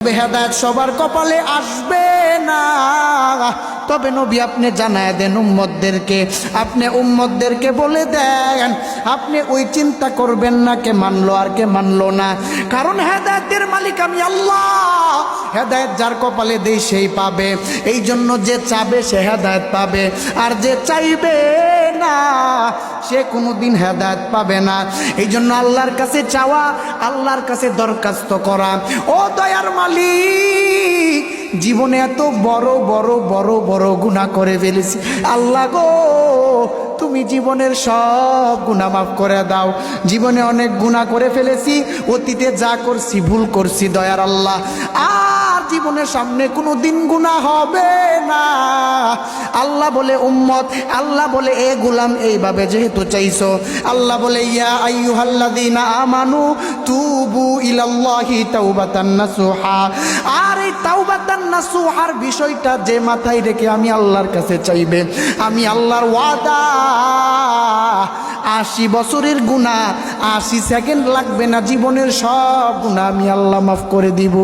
হেদায়ত সবার কপালে আসবে। তবে নবী আপনি জানায় দেন উম্মদদেরকে আপনি উম্মদদেরকে বলে দেন, আপনি ওই চিন্তা করবেন না, কে মানলো আর কে মানলো না। কারণ হেদায়তের মালিক আমি আল্লাহ। হেদায়ত যার কপালে দেই সেই পাবে। এই জন্য যে চাবে সে হেদায়ত পাবে। আর যে চাইবে না, সে কোনোদিন হেদায়ত পাবে না। এই জন্য আল্লাহর কাছে চাওয়া, আল্লাহর কাছে দরখাস্ত করা। ও দয়ার মালিক জীবনে এত বড় বড় বড় বড় গুণা করে ফেলেছি। আল্লাহ গো, তুমি জীবনের সব গুণা মাফ করে দাও। জীবনে অনেক গুণা করে ফেলেছি, অতীতে যা করছি, ভুল করছি, দয়ার আল্লাহ। আর জীবনের সামনে কোনো দিন গুণা হবে না। আল্লাহ বলে, উম্মত, আল্লাহ বলে, এ গুলাম, এইভাবে যেহেতু চাইছো। আল্লাহ বলে, ইয়া আইয়ুহাল্লাযীনা আমানু তুবু ইলাল্লাহি তাওবাতান নাসুহা। আর এই তাওবাতান নাসুহার বিষয়টা যে মাথায় রেখে আমি আল্লাহর কাছে চাইবে, আমি আল্লাহর ওয়াদা। আশি বছরের গুণা আশি সেকেন্ড লাগবে না, জীবনের সব গুণা আমি আল্লাহ মাফ করে দিব।